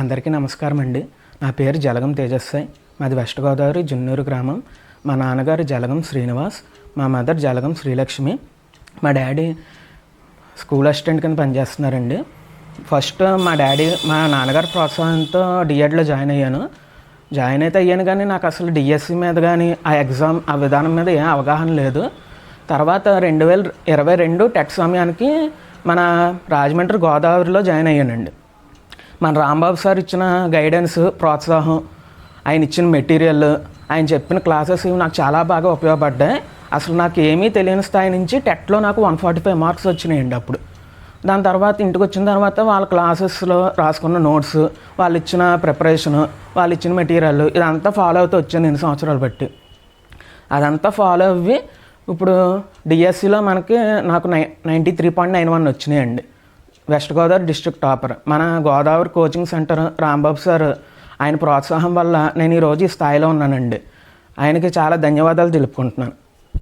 అందరికీ నమస్కారం అండి. నా పేరు జలగం తేజస్సాయి మాది వెస్ట్ గోదావరి జున్నూరు గ్రామం. మా నాన్నగారు జలగం శ్రీనివాస్ మా మదర్ జలగం శ్రీలక్ష్మి. మా డాడీ స్కూల్ అసిస్టెంట్ కింద పనిచేస్తున్నారండి. ఫస్ట్ మా డాడీ మా నాన్నగారి ప్రోత్సాహంతో డిఎడ్లో జాయిన్ అయ్యాను. జాయిన్ అయితే అయ్యాను కానీ నాకు అసలు డిఎస్సి మీద కానీ ఆ ఎగ్జామ్ ఆ విధానం మీద ఏం అవగాహన లేదు. తర్వాత రెండు వేల ఇరవై రెండు టెట్ సమయానికి మన రాజమండ్రి గోదావరిలో జాయిన్ అయ్యానండి. మన రాంబాబు సార్ ఇచ్చిన గైడెన్స్ ప్రోత్సాహం ఆయన ఇచ్చిన మెటీరియల్ ఆయన చెప్పిన క్లాసెస్ ఇవి నాకు చాలా బాగా ఉపయోగపడ్డాయి. అసలు నాకు ఏమీ తెలియని స్థాయి నుంచి టెట్లో నాకు వన్ ఫార్టీ ఫైవ్ మార్క్స్ వచ్చినాయండి అప్పుడు. దాని తర్వాత ఇంటికి వచ్చిన తర్వాత వాళ్ళ క్లాసెస్లో రాసుకున్న నోట్స్ వాళ్ళు ఇచ్చిన ప్రిపరేషన్ వాళ్ళు ఇచ్చిన మెటీరియల్ ఇదంతా ఫాలో అవుతూ వచ్చాను ఎన్ని సంవత్సరాలు బట్టి. అదంతా ఫాలో అవ్వి ఇప్పుడు డిఎస్సిలో మనకి నాకు నై ninety three point nine one వచ్చినాయండి. West Godavari district topper. మన Godavari coaching centre Rambabu sir ఆయన ప్రోత్సాహం వల్ల నేను ఈరోజు ఈ స్థాయిలో ఉన్నానండి. ఆయనకి చాలా ధన్యవాదాలు తెలుపుకుంటున్నాను.